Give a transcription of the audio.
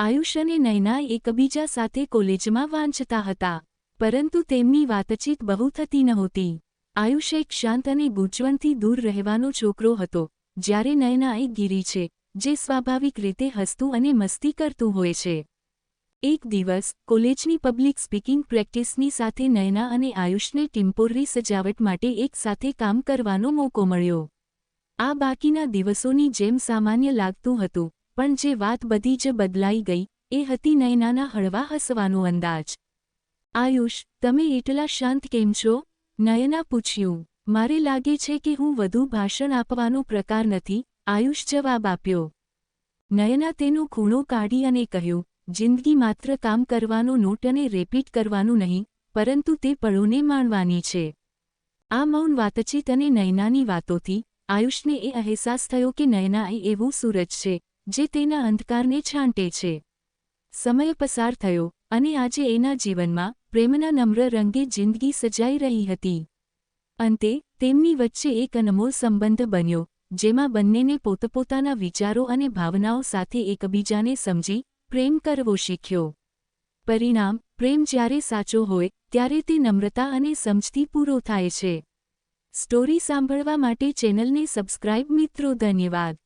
આયુષ અને નયના એકબીજા સાથે કોલેજમાં વાંચતા હતા, પરંતુ તેમની વાતચીત બહુ થતી નહોતી. આયુષ એક શાંત અને ગૂંચવણથી દૂર રહેવાનો છોકરો હતો, જ્યારે નયના એક ગીરી છે, જે સ્વાભાવિક રીતે હસતું અને મસ્તી કરતું હોય છે. એક દિવસ, કોલેજની પબ્લિક સ્પીકિંગ પ્રેક્ટિસની સાથે નયના અને આયુષને ટિમ્પોરરી સજાવટ માટે એક સાથે કામ કરવાનો મોકો મળ્યો. આ બાકીના દિવસોની જેમ સામાન્ય લાગતું હતું પણ જે વાત બધી જ બદલાઈ ગઈ, એ હતી નયનાના હળવા હસવાનો અંદાજ. આયુષ, તમે એટલા શાંત કેમ છો? નયના પૂછ્યું. મારે લાગે છે કે હું વધુ ભાષણ આપવાનો પ્રકાર નથી, આયુષ જવાબ આપ્યો. નયના તેનો ખૂણો કાઢી અને કહ્યું, જિંદગી માત્ર કામ કરવાનો નોટ અને રેપીટ કરવાનું નહીં, પરંતુ તે પળોને માણવાની છે. આ મૌન વાતચીત અને નયનાની વાતોથી આયુષને એ અહેસાસ થયો કે નયના એ એવું સૂરજ છે જે તેના અંધકારને છાંટે છે. સમય પસાર થયો અને આજે એના જીવનમાં પ્રેમના નમ્ર રંગે જિંદગી સજાઈ રહી હતી. અંતે તેમની વચ્ચે એક અનમોલ સંબંધ બન્યો, જેમાં બંનેને પોતપોતાના વિચારો અને ભાવનાઓ સાથે એકબીજાને સમજી, પ્રેમ કરવો શીખ્યો. પરિણામ, પ્રેમ જ્યારે સાચો હોય, ત્યારે તે નમ્રતા અને સમજથી પૂરો થાય છે. સ્ટોરી સાંભળવા માટે ચેનલને સબસ્ક્રાઇબ મિત્રો, ધન્યવાદ.